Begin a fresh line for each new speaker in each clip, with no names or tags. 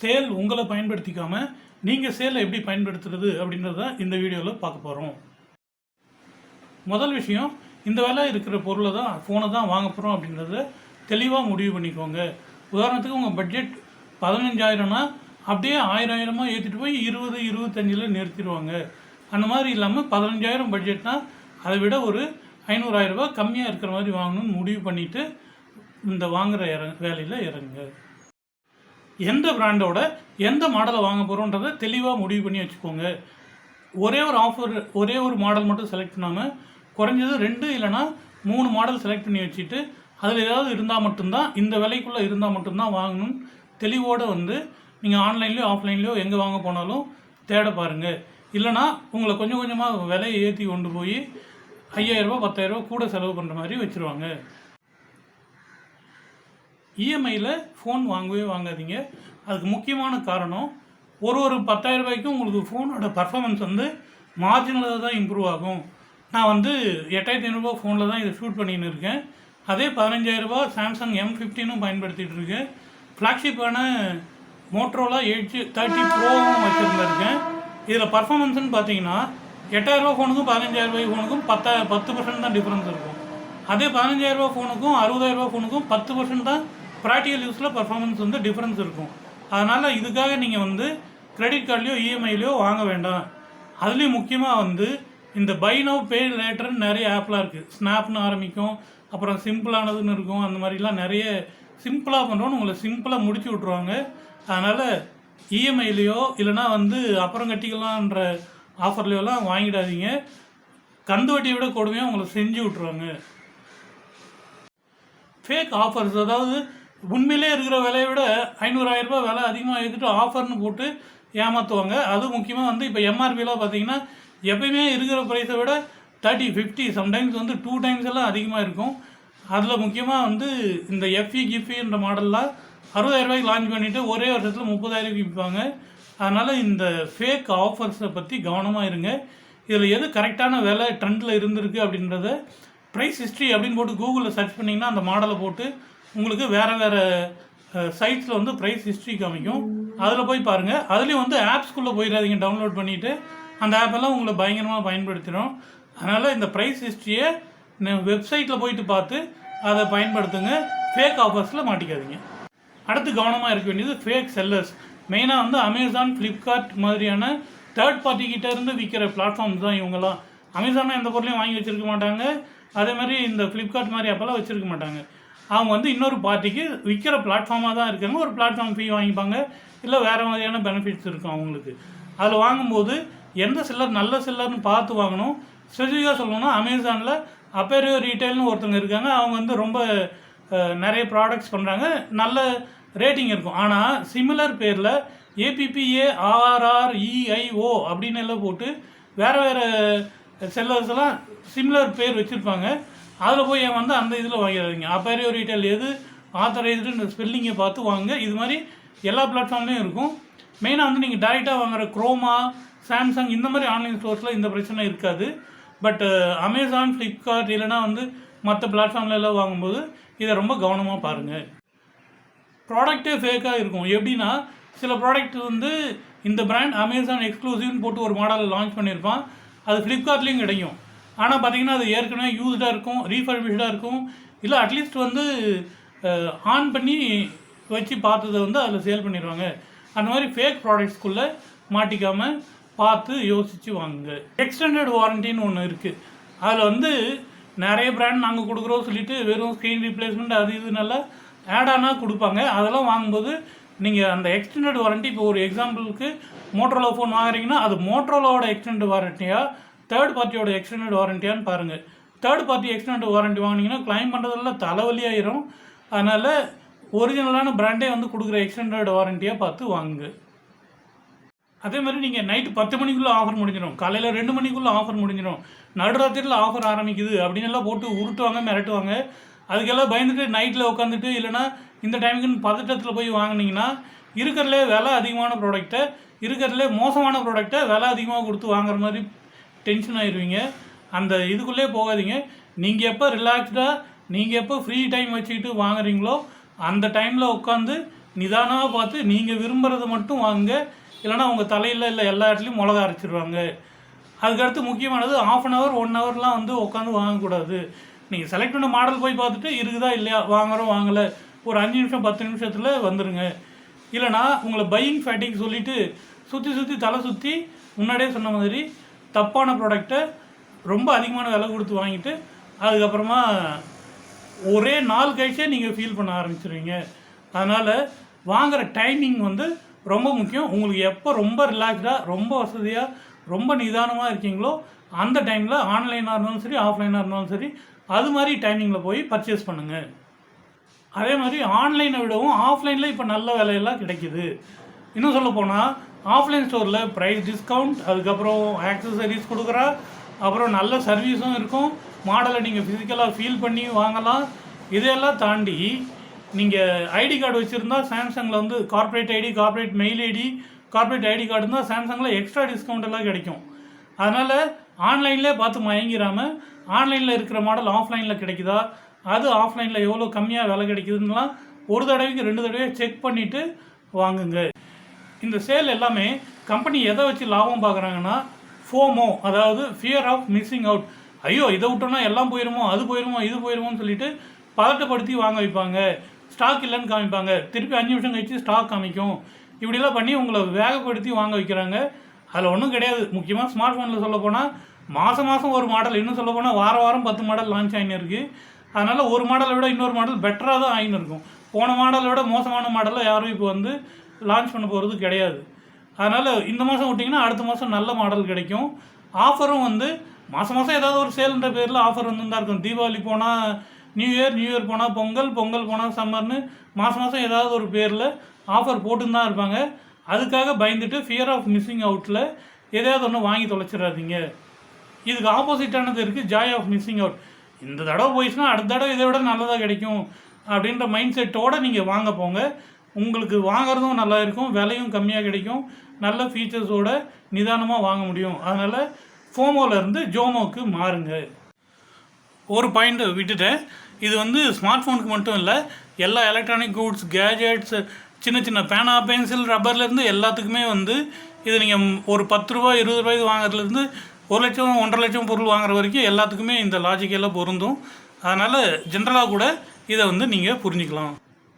Sale உங்களை பயன்படுத்திக்காமல் நீங்கள் சேலை எப்படி பயன்படுத்துறது அப்படின்றத இந்த வீடியோவில் பார்க்க போகிறோம் முதல் விஷயம் இந்த வேலை இருக்கிற பொருளை தான் ஃபோனை தான் வாங்க போகிறோம் அப்படின்றத தெளிவாக முடிவு பண்ணிக்கோங்க. உதாரணத்துக்கு உங்கள் பட்ஜெட் பதினஞ்சாயிரம்னா அப்படியே ஆயிரம் ஆயிரமாக ஏற்றிட்டு போய் இருபது இருபத்தஞ்சில் நிறுத்திடுவாங்க. அந்த மாதிரி இல்லாமல் பதினஞ்சாயிரம் பட்ஜெட்னால் அதை விட ஒரு ஐநூறாயிரரூபா கம்மியாக இருக்கிற மாதிரி வாங்கணும்னு முடிவு பண்ணிவிட்டு இந்த வாங்குகிற இற வேலையில் இறங்குங்க. எந்த பிராண்டோட எந்த மாடலை வாங்க போகிறோன்றதை தெளிவாக முடிவு பண்ணி வச்சுக்கோங்க. ஒரே ஒரு ஆஃபர் ஒரே ஒரு மாடல் மட்டும் செலக்ட் பண்ணாமல் குறைஞ்சது ரெண்டு இல்லைன்னா மூணு மாடல் செலக்ட் பண்ணி வச்சுட்டு அதில் ஏதாவது இருந்தால் மட்டும்தான் இந்த விலைக்குள்ளே இருந்தால் மட்டும்தான் வாங்கணும். தெளிவோடு வந்து நீங்கள் ஆன்லைன்லேயோ ஆஃப்லைன்லேயோ எங்கே வாங்க போனாலும் தேட பாருங்கள் இல்லைனா உங்களை கொஞ்சம் கொஞ்சமாக விலையை ஏற்றி கொண்டு போய் ஐயாயிரரூபா பத்தாயிரரூபா கூட செலவு பண்ணுற மாதிரி வச்சுருவாங்க. இஎம்ஐயில் ஃபோன் வாங்கவே வாங்காதீங்க. அதுக்கு முக்கியமான காரணம் ஒரு ஒரு பத்தாயிரம் ரூபாய்க்கும் உங்களுக்கு ஃபோனோட பர்ஃபாமன்ஸ் வந்து மார்ஜினலாக தான் இம்ப்ரூவ் ஆகும். நான் வந்து எட்டாயிரத்தி ஐநூறுரூவா ஃபோனில் தான் இதை ஷூட் பண்ணின்னு இருக்கேன். அதே பதினஞ்சாயிரரூபா சாம்சங் எம் ஃபிஃப்டினும் பயன்படுத்திகிட்டு இருக்கேன். ஃப்ளாக்ஷிப்பான மோட்ரோலா எயிட் தேர்ட்டி ப்ரோவும் வச்சுருந்துருக்கேன். இதில் பர்ஃபாமன்ஸ்னு பார்த்தீங்கன்னா எட்டாயிரரூபா ஃபோனுக்கும் பதினஞ்சாயிரம் ஃபோனுக்கும் பத்தா பத்து பர்சன்ட் தான் டிஃப்ரென்ஸ் இருக்கும். அதே பதினஞ்சாயிரரூபா ஃபோனுக்கும் அறுபதாயிரரூபா ஃபோனுக்கும் பத்து பர்சன்ட் தான் ப்ராக்டிக்கல் யூஸில் பர்ஃபார்மன்ஸ் வந்து டிஃப்ரென்ஸ் இருக்கும். அதனால் இதுக்காக நீங்கள் வந்து கிரெடிட் கார்ட்லேயோ இஎம்ஐலையோ வாங்க வேண்டாம். அதுலேயும் முக்கியமாக வந்து இந்த பை நவ் பே லேட்டர்னு நிறைய ஆப்லாம் இருக்குது ஸ்னாப்னு ஆரம்பிக்கும். அப்புறம் சிம்பிளானதுன்னு இருக்கும். அந்த மாதிரிலாம் நிறைய சிம்பிளாக பண்ணுறோன்னு உங்களை சிம்பிளாக முடிச்சு விட்ருவாங்க அதனால் இஎம்ஐலையோ இல்லைனா வந்து அப்புறம் கட்டிக்கலான்ற ஆஃபர்லையோலாம் வாங்கிடாதீங்க. கந்து வட்டியை விட கொடுமையாக உங்களை செஞ்சு விட்ருவாங்க ஃபேக் ஆஃபர்ஸ் அதாவது உண்மையிலே இருக்கிற விலையை விட ஐநூறாயிரம் ரூபாய் விலை அதிகமாக எடுத்துட்டு ஆஃபர்னு போட்டு ஏமாற்றுவாங்க அது முக்கியமாக வந்து இப்போ எம்ஆர்பிலாம் பார்த்தீங்கன்னா எப்பயுமே இருக்கிற ப்ரைஸை விட தேர்ட்டி ஃபிஃப்டி சம்டைம்ஸ் வந்து டூ டைம்ஸ் எல்லாம் அதிகமாக இருக்கும். அதில் முக்கியமாக வந்து இந்த எஃப்இ கிஃப்இன்ற மாடல்லாம் அறுபதாயிரரூபாய்க்கு லான்ச் பண்ணிவிட்டு ஒரே வருஷத்தில் முப்பதாயிரம் விற்பாங்க. அதனால் இந்த ஃபேக் ஆஃபர்ஸை பற்றி கவனமாக இருங்க. இதில் எது கரெக்டான விலை ட்ரெண்டில் இருந்திருக்கு அப்படின்றத ப்ரைஸ் ஹிஸ்ட்ரி அப்படின்னு போட்டு கூகுளில் சர்ச் பண்ணிங்கன்னா அந்த மாடலை போட்டு உங்களுக்கு வேறு வேறு சைட்ஸில் வந்து ப்ரைஸ் ஹிஸ்ட்ரி காமிக்கும். அதில் போய் பாருங்கள் அதுலேயும் வந்து ஆப்ஸ்குள்ளே போயிடாதீங்க. டவுன்லோட் பண்ணிவிட்டு அந்த ஆப்பெல்லாம் உங்களை பயங்கரமாக பயன்படுத்திடும். அதனால் இந்த ப்ரைஸ் ஹிஸ்ட்ரியை வெப்சைட்டில் போயிட்டு பார்த்து அதை பயன்படுத்துங்க. ஃபேக் ஆஃபர்ஸில் மாட்டிக்காதீங்க. அடுத்து கவனமாக இருக்க வேண்டியது ஃபேக் செல்லர்ஸ் மெயினாக வந்து அமேசான் ஃப்ளிப்கார்ட் மாதிரியான தேர்ட் பார்ட்டிக்கிட்டேருந்து இருந்து விற்கிற பிளாட்ஃபார்ம்ஸ் தான் இவங்கெல்லாம். அமேசானில் எந்த பொருளையும் வாங்கி வச்சிருக்க மாட்டாங்க. அதே மாதிரி இந்த ஃப்ளிப்கார்ட் மாதிரி அப்போல்லாம் வச்சுருக்க மாட்டாங்க. அவங்க வந்து இன்னொரு பார்ட்டிக்கு விற்கிற பிளாட்ஃபார்மாக தான் இருக்காங்க. ஒரு பிளாட்ஃபார்ம் ஃபீ வாங்கிப்பாங்க. இல்லை வேறு மாதிரியான பெனிஃபிட்ஸ் இருக்கும் அவங்களுக்கு. அதில் வாங்கும்போது எந்த செல்லர் நல்ல செல்லர்னு பார்த்து வாங்கணும். ஸ்பெசிஃபிக்காக சொல்லணும்னா அமேசானில் அப்பேரியோ ரீட்டைல்னு ஒருத்தவங்க இருக்காங்க. அவங்க வந்து ரொம்ப நிறைய ப்ராடக்ட்ஸ் பண்ணுறாங்க நல்ல ரேட்டிங் இருக்கும். ஆனால் சிமிலர் பேரில் ஏபிபிஏ ஆர்ஆர்இஐஓ அப்படின்னு எல்லாம் போட்டு வேறு வேறு செல்லர்ஸ்லாம் சிமிலர் பேர் வச்சுருப்பாங்க. அதில் போய் ஏன் வந்து அந்த இதில் வாங்கிடாதீங்க. அப்பேரியோ ரீட்டைல் எது ஆத்தரைஸ்டு ஸ்பெல்லிங்கை பார்த்து வாங்க இது மாதிரி எல்லா பிளாட்ஃபார்ம்லேயும் இருக்கும். மெயினாக வந்து நீங்கள் டேரெக்டாக வாங்குற குரோமா சாம்சங் இந்த மாதிரி ஆன்லைன் ஸ்டோர்ஸில் இந்த பிரச்சனை இருக்காது. பட் அமேசான் ஃப்ளிப்கார்ட் இல்லைனா வந்து மற்ற பிளாட்ஃபார்மில் எல்லாம் வாங்கும்போது இதை ரொம்ப கவனமாக பாருங்கள் ப்ராடக்ட்டே ஃபேக்காக இருக்கும். எப்படின்னா சில ப்ராடக்ட் வந்து இந்த பிராண்ட் அமேசான் எக்ஸ்க்ளூசிவ்னு போட்டு ஒரு மாடல் லான்ச் பண்ணியிருப்பான். அது ஃப்ளிப்கார்ட்லேயும் கிடைக்கும். ஆனால் பார்த்தீங்கன்னா அது ஏற்கனவே யூஸ்டாக இருக்கும் ரீஃபர்பிஷ்டாக இருக்கும். இல்லை அட்லீஸ்ட் வந்து ஆன் பண்ணி வச்சு பார்த்ததை வந்து அதில் சேல் பண்ணிடுவாங்க. அந்த மாதிரி ஃபேக் ப்ராடக்ட்ஸ்குள்ளே மாட்டிக்காமல் பார்த்து யோசித்து வாங்குங்க. எக்ஸ்டெண்டட் வாரண்டின்னு ஒன்று இருக்குது அதில் வந்து நிறைய பிராண்ட் நாங்கள் கொடுக்குறோம் சொல்லிட்டு வெறும் ஸ்க்ரீன் ரீப்ளேஸ்மெண்ட் அது இது நல்லா ஆட் ஆனால் கொடுப்பாங்க. அதெல்லாம் வாங்கும்போது நீங்கள் அந்த எக்ஸ்டெண்டட் வாரண்ட்டி இப்போ ஒரு எக்ஸாம்பிளுக்கு மோட்ரோலா ஃபோன் வாங்குறீங்கன்னா அது மோட்ரோலாவோட எக்ஸ்டெண்டட் வாரண்டியாக தேர்ட் பார்ட்டியோட எக்ஸ்டெண்டட் வாரண்டியான்னு பாருங்கள் தேர்ட் பார்ட்டி எக்ஸ்டெண்டட் வாரண்ட்டி வாங்கினீங்கன்னா கிளைம் பண்ணுறதெல்லாம் தலைவலியாயிரும் அதனால் ஒரிஜினலான பிராண்டே வந்து கொடுக்குற எக்ஸ்டெண்டட் வாரண்டியாக பார்த்து வாங்குங்க. அதே மாதிரி நீங்கள் நைட்டு பத்து மணிக்குள்ளே ஆஃபர் முடிஞ்சிடும். காலையில் ரெண்டு மணிக்குள்ளே ஆஃபர் முடிஞ்சிடும். நடுராத்திரியில் ஆஃபர் ஆரம்பிக்குது அப்படின்னு எல்லாம் போட்டு உருட்டுவாங்க மிரட்டுவாங்க. அதுக்கெல்லாம் பயந்துட்டு நைட்டில் உட்காந்துட்டு இல்லைனா இந்த டைமுக்குன்னு பதட்டத்தில் போய் வாங்குனீங்கன்னா இருக்கிறதுலே விலை அதிகமான ப்ராடக்ட்டை இருக்கிறதுலே மோசமான ப்ராடக்ட்டை விலை அதிகமாக கொடுத்து வாங்குற மாதிரி டென்ஷன் ஆயிடுவீங்க அந்த இதுக்குள்ளே போகாதீங்க. நீங்கள் எப்போ ரிலாக்ஸ்டாக நீங்கள் எப்போ ஃப்ரீ டைம் வச்சுக்கிட்டு வாங்குறீங்களோ அந்த டைமில் உட்காந்து நிதானமாக பார்த்து நீங்கள் விரும்புகிறத மட்டும் வாங்க இல்லைன்னா உங்கள் தலையில் இல்லை எல்லா இடத்துலையும் மிளகா அரைச்சிடுவாங்க அதுக்கடுத்து முக்கியமானது ஆஃப் அன் ஹவர் ஒன் ஹவர்லாம் வந்து உட்காந்து வாங்கக்கூடாது. நீங்கள் செலக்ட் பண்ண மாடல் போய் பார்த்துட்டு இருக்குதா இல்லையா வாங்குறோம் வாங்கலை. ஒரு அஞ்சு நிமிஷம் பத்து நிமிஷத்தில் வந்துடுங்க இல்லைனா உங்களை பையிங் ஃபேட்டிங் சொல்லிவிட்டு சுற்றி சுற்றி தலை சுற்றி முன்னாடியே சொன்ன மாதிரி தப்பான ப்ராடக்டை ரொம்ப அதிகமான விலை கொடுத்து வாங்கிட்டு அதுக்கப்புறமா ஒரே நாள் கழிச்சே நீங்கள் ஃபீல் பண்ண ஆரம்பிச்சிருவீங்க. அதனால் வாங்குகிற டைமிங் வந்து ரொம்ப முக்கியம். உங்களுக்கு எப்போ ரொம்ப ரிலாக்ஸ்டாக ரொம்ப வசதியாக ரொம்ப நிதானமாக இருக்கீங்களோ அந்த டைமில் ஆன்லைனாக இருந்தாலும் சரி ஆஃப்லைனாக இருந்தாலும் சரி அது மாதிரி டைமிங்கில் போய் பர்ச்சேஸ் பண்ணுங்கள் அதே மாதிரி ஆன்லைனை விடவும் ஆஃப்லைனில் இப்போ நல்ல விலையெல்லாம் கிடைக்கிது. இன்னும் சொல்ல போனால் ஆஃப்லைன் ஸ்டோரில் ப்ரைஸ் டிஸ்கவுண்ட் அதுக்கப்புறம் ஆக்சசரிஸ் கொடுக்குறா அப்புறம் நல்ல சர்வீஸும் இருக்கும். மாடலை நீங்கள் ஃபிசிக்கலாக ஃபீல் பண்ணி வாங்கலாம். இதையெல்லாம் தாண்டி நீங்கள் ஐடி கார்டு வச்சுருந்தா சாம்சங்கில் வந்து corporate ID corporate mail ID corporate ID card இருந்தால் சாம்சங்கில் எக்ஸ்ட்ரா டிஸ்கவுண்ட் எல்லாம் கிடைக்கும். அதனால் ஆன்லைன்லேயே பார்த்து மயங்கிடாமல் ஆன்லைனில் இருக்கிற மாடல் ஆஃப்லைனில் கிடைக்குதா? அது ஆஃப்லைனில் எவ்வளோ கம்மியாக விலை கிடைக்குதுன்னெலாம் ஒரு தடவைக்கு ரெண்டு தடவை செக் பண்ணிவிட்டு வாங்குங்க. இந்த சேல் எல்லாமே கம்பெனி எதை வச்சு லாபம் பார்க்குறாங்கன்னா ஃபோமோ அதாவது ஃபியர் ஆஃப் மிஸ்ஸிங் அவுட் ஐயோ இதை விட்டோம்னா எல்லாம் போயிருமோ அது போயிருமோ இது போயிருமோன்னு சொல்லிட்டு பதட்டப்படுத்தி வாங்க வைப்பாங்க. ஸ்டாக் இல்லைன்னு காமிப்பாங்க. திருப்பி அஞ்சு நிமிஷம் கழிச்சு ஸ்டாக் காமிக்கும். இப்படிலாம் பண்ணி உங்களை வேகப்படுத்தி வாங்க வைக்கிறாங்க. அதில் ஒன்றும் கிடையாது. முக்கியமாக ஸ்மார்ட் ஃபோனில் சொல்ல போனால் மாதம் மாதம் ஒரு மாடல் இன்னும் சொல்ல போனால் வார வாரம் பத்து மாடல் லான்ச் ஆகின்னு இருக்குது அதனால் ஒரு மாடலை விட இன்னொரு மாடல் பெட்டராக தான் ஆகின்னு இருக்கும். போன மாடலை விட மோசமான மாடலை யாரும் இப்போ வந்து லான்ச் பண்ண போகிறது கிடையாது. அதனால் இந்த மாதம் விட்டிங்கன்னா அடுத்த மாதம் நல்ல மாடல் கிடைக்கும். ஆஃபரும் வந்து மாதம் மாதம் ஏதாவது ஒரு சேல்ன்ற பேரில் ஆஃபர் வந்து தான் இருக்கும். தீபாவளி போனால் நியூ இயர் நியூ இயர் போனால் பொங்கல் பொங்கல் போனால் சம்மர்னு மாதம் மாதம் ஏதாவது ஒரு பேரில் ஆஃபர் போட்டுன்னு தான் இருப்பாங்க. அதுக்காக பயந்துட்டு ஃபியர் ஆஃப் மிஸ்ஸிங் அவுட்டில் எதையாவது ஒன்று வாங்கி தொலைச்சிடாதீங்க. இதுக்கு ஆப்போசிட்டானது இருக்குது ஜாய் ஆஃப் மிஸ்ஸிங் அவுட் இந்த தடவை போயிடுச்சுன்னா அடுத்த தடவை இதை விட நல்லதாக கிடைக்கும் அப்படின்ற மைண்ட் செட்டோடு நீங்கள் வாங்க போங்க. உங்களுக்கு வாங்குறதும் நல்லா இருக்கும் விலையும் கம்மியாக கிடைக்கும். நல்ல ஃபீச்சர்ஸோட நிதானமாக வாங்க முடியும். அதனால் ஃபோமோலேருந்து ஜோமோக்கு மாறுங்க. ஒரு பாயிண்ட் விட்டுட்டேன். இது வந்து ஸ்மார்ட் ஃபோனுக்கு மட்டும் இல்லை எல்லா எலக்ட்ரானிக் கூட்ஸ் கேஜெட்ஸ் சின்ன சின்ன பேனா பென்சில் ரப்பர்லேருந்து எல்லாத்துக்குமே வந்து இது நீங்கள் ஒரு பத்து ரூபா இருபது ரூபாய்க்கு வாங்குறதுலேருந்து ஒரு லட்சம் ஒன்றரை லட்சம் பொருள் வாங்குற வரைக்கும் எல்லாத்துக்குமே இந்த லாஜிக்கெல்லாம் பொருந்தும். அதனால் ஜென்ரலாக கூட இதை வந்து நீங்கள் புரிஞ்சுக்கலாம்.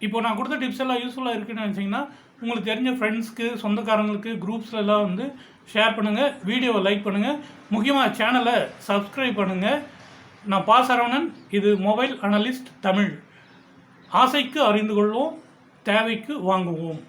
இப்போ நான் கொடுத்த டிப்ஸ் எல்லாம் யூஸ்ஃபுல்லாக இருக்குன்னு நினச்சிங்கன்னா உங்களுக்கு தெரிஞ்ச ஃப்ரெண்ட்ஸ்க்கு சொந்தக்காரங்களுக்கு குரூப்ஸ்லாம் எல்லாம் வந்து ஷேர் பண்ணுங்கள் வீடியோவை லைக் பண்ணுங்கள் முக்கியமாக சேனலை சப்ஸ்கிரைப் பண்ணுங்கள் நான் பா சரவணன் இது மொபைல் அனலிஸ்ட் தமிழ். ஆசைக்கு அறிந்து கொள்வோம் தேவைக்கு வாங்குவோம்.